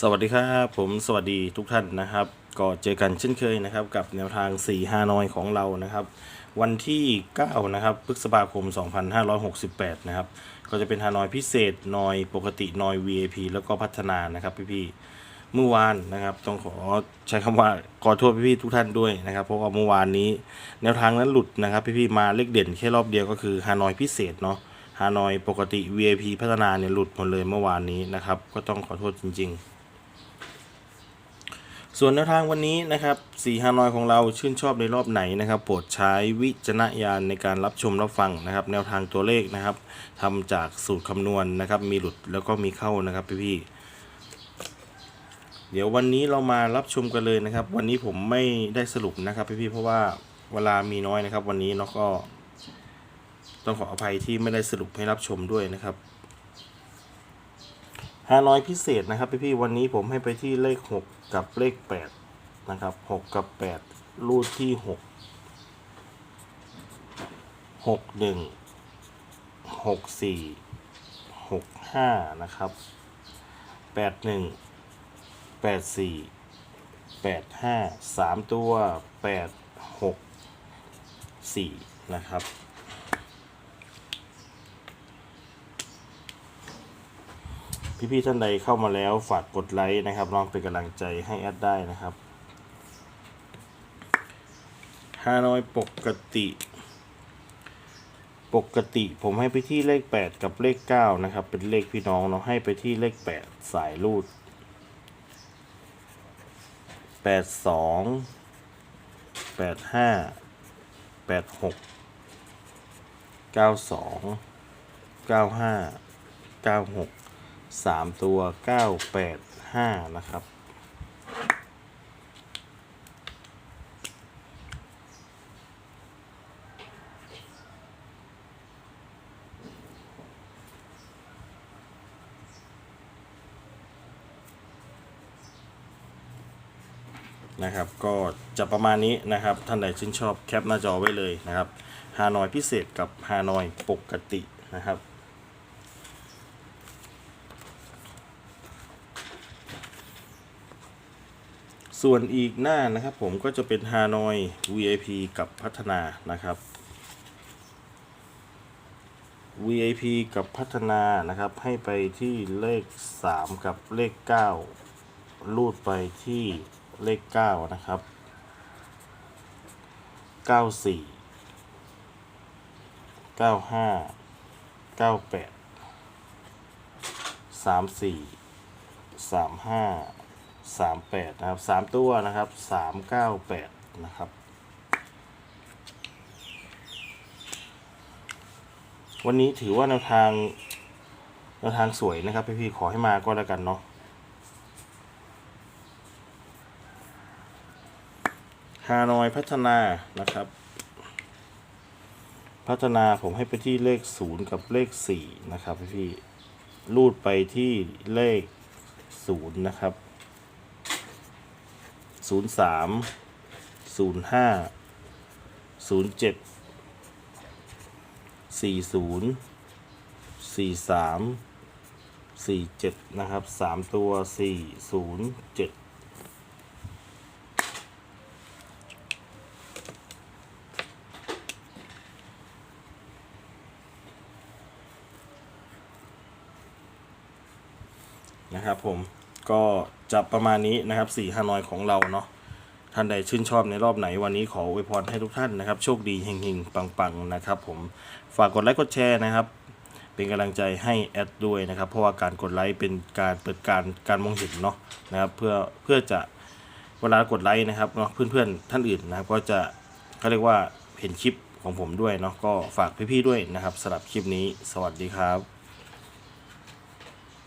สวัสดีครับผมสวัสดีทุกท่านนะครับ ก็เจอกันเช่นเคยนะครับ กับแนวทาง4ฮานอยของเรานะครับ วันที่9นะครับพฤษภาคม 2568 นะครับ ก็จะเป็นฮานอยพิเศษนอยปกตินอย VIP แล้วก็พัฒนานะครับพี่ๆเมื่อวานนะครับ ต้องขอใช้คำว่าขอโทษพี่ๆทุกท่านด้วยนะครับ เพราะว่าเมื่อวานนี้ แนวทางนั้นหลุดนะครับ พี่ๆมาเลขเด่นแค่รอบเดียวก็คือฮานอยพิเศษเนาะฮานอยปกติ VIP พัฒนาเนี่ยหลุดหมดเลยเมื่อวานนี้นะครับ ก็ต้องขอโทษจริง ๆ ส่วนแนวทางวันนี้นะครับสีฮานอยของเราชื่นชอบในรอบไหนนะครับ โปรดใช้วิจารณญาณในการรับชมรับฟังนะครับ แนวทางตัวเลขนะครับทำจากสูตรคำนวณนะครับ มีหลุดแล้วก็มีเข้านะครับพี่ๆเดี๋ยววันนี้เรามารับชมกันเลยนะครับ วันนี้ผมไม่ได้สรุปนะครับพี่ๆเพราะว่าเวลามีน้อยนะครับ วันนี้เนาะก็ ต้องขออภัยที่ไม่ได้สรุปให้รับชมด้วยนะครับ ฮานอยพิเศษนะครับพี่พี่วันนี้ผมให้ไปที่เลข 6 กับเลข 8 นะครับ 6 กับ 8 รูดที่ 6 6 1 6 4 6 5 นะครับ 8 1 8 4 8 5 3 ตัว 8 6 4 นะครับ พี่ๆท่านใดเข้ามาแล้วฝากกดไลค์นะครับลองเป็นกำลังใจให้แอดได้นะครับฮานอยปกติ ปกติผมให้ไปที่เลข 8 กับเลข 9 นะครับ เป็นเลขพี่น้องเนาะให้ไปที่เลข 8 สายรูด 8 2 8 5 8 6 9 2 9 5 9 6 สามตัวเก้าแปดห้านะครับ นะครับ ก็จะประมาณนี้นะครับ ท่านใดชื่นชอบแคปหน้าจอไว้เลยนะครับฮานอยพิเศษกับฮานอยปกตินะครับ ส่วนอีกหน้านะครับผมก็จะเป็นฮานอย VIP กับพัฒนานะครับ VIP กับพัฒนานะครับ ให้ไปที่เลข 3 กับเลข9รูดไปที่เลข 9 นะครับ 94 95 98 34 35 สามแปดนะครับสามตัวนะครับสามเก้าแปดนะครับ วันนี้ถือว่าแนวทางแนวทางสวยนะครับพี่ๆขอให้มาก็แล้วกันเนาะฮานอยพัฒนานะครับ พัฒนาผมให้ไปที่เลขศูนย์กับเลขสี่นะครับพี่ๆรูดไปที่เลขศูนย์นะครับ ศูนย์สามศูนย์ห้าศูนย์เจ็ดสี่ศูนย์สี่สามสี่เจ็ดนะครับสามตัวสี่ศูนย์เจ็ดนะครับผม ก็จะประมาณนี้นะครับสี่ฮานอยของเราเนาะท่านใดชื่นชอบในรอบไหนวันนี้ขออวยพรให้ทุกท่านนะครับ โชคดีเฮงๆ ปังๆ นะครับผมฝากกดไลค์กดแชร์นะครับเป็นกำลังใจให้แอดด้วยนะครับ เพราะว่าการกดไลค์เป็นการเปิดการการมองเห็นเนาะนะครับเพื่อเพื่อจะเวลากดไลค์นะครับเนาะเพื่อนๆท่านอื่นนะครับ ก็จะเขาเรียกว่าเห็นคลิปของผมด้วยเนาะก็ฝากพี่ๆด้วยนะครับสำหรับคลิปนี้ สวัสดีครับ